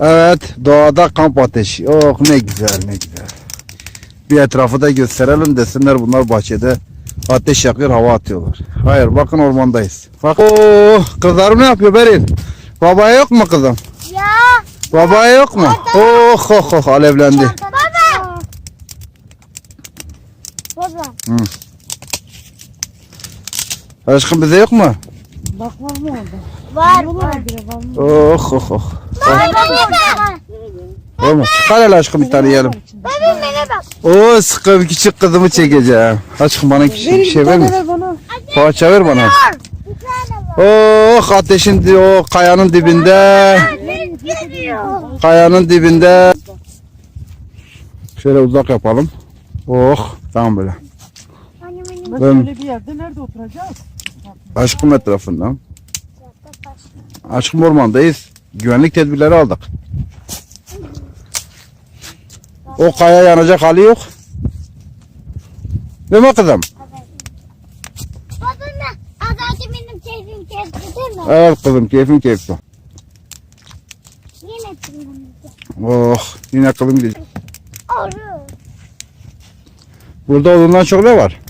Evet doğada kamp ateşi. Oh ne güzel ne güzel. Bir etrafı da gösterelim desinler bunlar bahçede ateş yakıyor hava atıyorlar. Hayır bakın ormandayız. Bak oh kızlarım ne yapıyor Berin? Babaya yok mu kızım? Ya. Babaya yok mu? Oh oh oh alevlendi. Baba. Baba. Aşkım bize yok mu? Bak var mı orada? Var. Var? Oh oh oh. Baba. Olmaz. Çıkar hele aşkım bir tane yiyelim. Baba bana bak. Oo sıkı küçük kızımı çekeceğim. Aşkım bana küçük bir şey ver bana. Poğaça ver bana. Oh ateşin o kayanın dibinde. Kayanın dibinde. Şöyle uzak yapalım. Oh tamam böyle. Ben Ben- şöyle bir yerde nerede oturacağız? Aşkım etrafından. Aşkım ormandayız. Güvenlik tedbirleri aldık. O kaya yanacak hali yok. Değil mi kızım? Baba ne? Az önce benim keyfim keyifli değil mi? Evet kızım keyfin keyifli. Yine. Oh yine kılım gidecek. Burada odundan çok ne var?